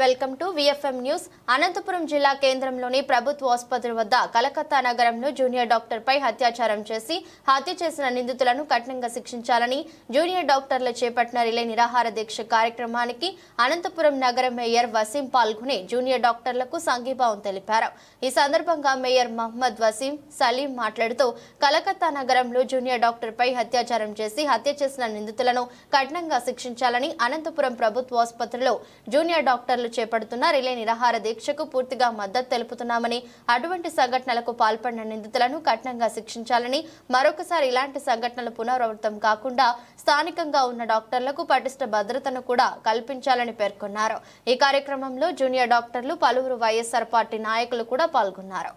Welcome to VFM news Anantapur జిల్లా కేంద్రంలోని ప్రభుత్వ ఆసుపత్రి వద్ద కలకత్తా నగరంలో జూనియర్ డాక్టర్పై అత్యాచారం చేసి హత్య చేసిన నిందితులను కఠినంగా శిక్షించాలని జూనియర్ డాక్టర్లు చేపట్టిన రిలే నిరాహార దీక్ష కార్యక్రమానికి అనంతపురం నగర మేయర్ వసీం పాల్గొని జూనియర్ డాక్టర్లకు సంఘీభావం తెలిపారు. ఈ సందర్భంగా మేయర్ మహమ్మద్ వసీం సలీం మాట్లాడుతూ కలకత్తా నగరంలో జూనియర్ డాక్టర్పై అత్యాచారం చేసి హత్య చేసిన నిందితులను కఠినంగా శిక్షించాలని అనంతపురం ప్రభుత్వ ఆసుపత్రిలో జూనియర్ డాక్టర్ డాక్టర్లు చేపడుతున్న రిలే నిరాహార దీక్షకు పూర్తిగా మద్దతు తెలుపుతున్నామని అటువంటి సంఘటనలకు పాల్పడిన నిందితులను కఠినంగా శిక్షించాలని మరొకసారి ఇలాంటి సంఘటనలు పునరావృతం కాకుండా స్థానికంగా ఉన్న డాక్టర్లకు పటిష్ట భద్రతను కూడా కల్పించాలని పేర్కొన్నారు. ఈ కార్యక్రమంలో జూనియర్ డాక్టర్లు పలువురు వైఎస్ఆర్ పార్టీ నాయకులు కూడా పాల్గొన్నారు.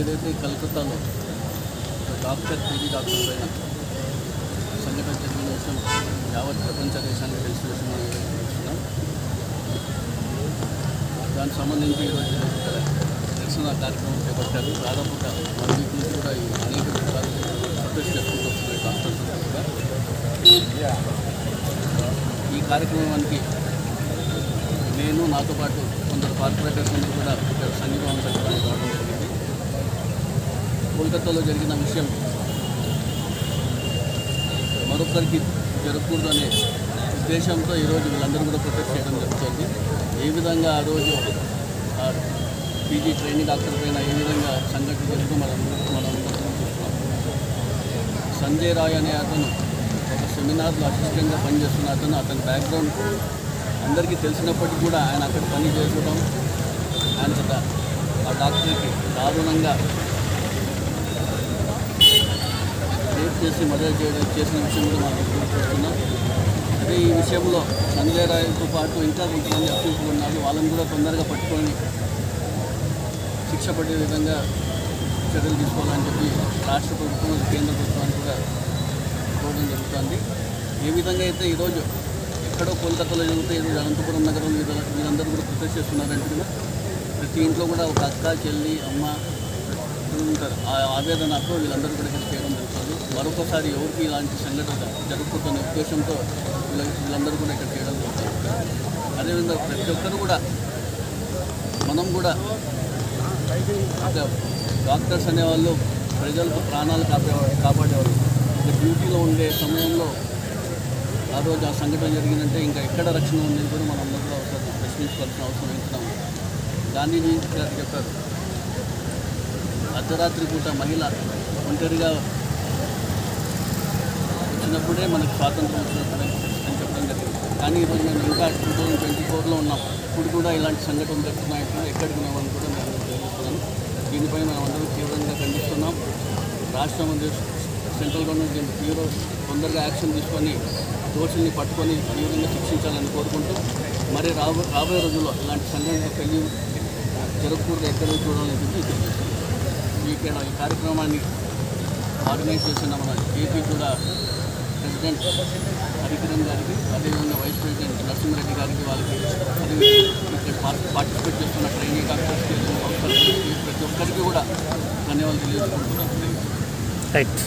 ఏదైతే కలకత్తాలో డాక్టర్ పీజీ డాక్టర్ పైన సంఘటన జరిగిన విషయం యావత్ ప్రపంచ దేశానికి తెలిసిన విషయం మనం చూస్తున్నాం దానికి సంబంధించి ఈరోజు నిరసన కార్యక్రమం చేపట్టారు. దాదాపుగా వన్ వీక్ నుంచి కూడా ఈ అనేక విషయాలు ప్రొటెస్ట్ చేసుకుంటూ వస్తున్నాయి డాక్టర్స్ ఈ కార్యక్రమానికి నేను నాతో పాటు కొందరు కార్పొరేటర్స్ అందరూ కూడా ఇక్కడ సంఘీభావం తెలపడానికి రావడం జరిగింది. కోల్కతాలో జరిగిన విషయం మరొకరికి జరగకూడదు అనే ఉద్దేశంతో ఈరోజు వీళ్ళందరూ కూడా ప్రొటెక్ట్ చేయడం జరుగుతుంది ఏ విధంగా ఆ రోజు పీజీ ట్రైనింగ్ డాక్టర్ పైన ఏ విధంగా సంఘటన జరుగుతూ మనం మనం చూస్తున్నాం. సంజయ్ రాయ్ అనే అతను ఒక సెమినార్లో అసిస్టెంట్గా పనిచేస్తున్న అతను అతని బ్యాక్గ్రౌండ్ అందరికీ తెలిసినప్పటికీ కూడా ఆయన అక్కడ పని చేసుకోవడం ఆయన ఆ డాక్టర్కి దారుణంగా రేపు చేసి మర్డర్ చేయడం చేసిన విషయం కూడా మనం చూస్తున్నాం అదే ఈ విషయంలో సంజయ్ పాటు ఇంకా కొంతమంది అభ్యర్థులు ఉన్నారు. వాళ్ళని కూడా తొందరగా పట్టుకొని శిక్ష పడే విధంగా చర్యలు తీసుకోవాలని చెప్పి రాష్ట్ర ప్రభుత్వం కేంద్ర ప్రభుత్వానికి కూడా కోరడం జరుగుతుంది. ఏ విధంగా అయితే ఈరోజు ఎక్కడో కోల్కతాలో జరిగితే ఈరోజు అనంతపురం నగరం వీళ్ళందరూ కూడా ప్రొటెస్ట్ చేస్తున్నారంటే ప్రతి ఇంట్లో కూడా ఒక అక్క చెల్లి అమ్మ ఉంటారు. ఆ ఆవేదనతో వీళ్ళందరూ కూడా ఇక్కడ చేయడం జరుగుతుంది. మరొకసారి ఎవరికి ఇలాంటి సంఘటన జరుగుతున్న ఉద్దేశంతో వీళ్ళ వీళ్ళందరూ కూడా ఇక్కడ చేయడం జరుగుతుంది. అదేవిధంగా ప్రతి ఒక్కరు కూడా మనం కూడా డాక్టర్స్ అనేవాళ్ళు ప్రజలకు ప్రాణాలు కాపాడే కాపాడేవాళ్ళు. ఒక డ్యూటీలో ఉండే సమయంలో ఆ రోజు ఆ సంఘటన జరిగిందంటే ఇంకా ఎక్కడ రక్షణ ఉందని కూడా మనం కూడా ఒకసారి ప్రశ్నించుకోవాల్సిన అవసరం ఎంతున్నాం గాంధీజీ గారు చెప్పారు. అర్ధరాత్రి పూట మహిళ ఒంటరిగా వచ్చినప్పుడే మనకు స్వాతంత్రం వచ్చినప్పుడే అని చెప్పడం జరిగింది. కానీ ఈరోజు మేము ఇంకా టూ థౌజండ్ ట్వంటీ ఫోర్లో ఉన్నాం. ఇప్పుడు కూడా ఇలాంటి సంఘటనలు జరుగుతున్నాయంటే ఎక్కడికి ఉన్నామని కూడా మేము తెలియజేస్తున్నాం. దీనిపై మనం అందరూ తీవ్రంగా ఖండిస్తున్నాం. రాష్ట్రం సెంట్రల్ గవర్నమెంట్ దీన్ని తీవ్ర తొందరగా యాక్షన్ తీసుకొని దోషుల్ని పట్టుకొని తీవ్రంగా శిక్షించాలని కోరుకుంటూ మరి రాబో రాబోయే రోజుల్లో ఇలాంటి సంఘటనలు పెళ్ళి జరగకూడదు ఎక్కడ చూడాలని చెప్పి తెలియజేస్తున్నాం. ఇక్కడ ఈ కార్యక్రమాన్ని ఆర్గనైజ్ చేసిన మన ఏపీ కూడా ప్రెసిడెంట్ హరికిరణ్ గారికి అదేవిధంగా వైస్ ప్రెసిడెంట్ నరసింహారెడ్డి గారికి వాళ్ళకి ఇక్కడ పార్టిసిపేట్ చేస్తున్న ట్రైనింగ్ డాక్టర్స్కి ప్రతి ఒక్కరికి కూడా ధన్యవాదాలు తెలియజేసుకుంటున్నాను రైట్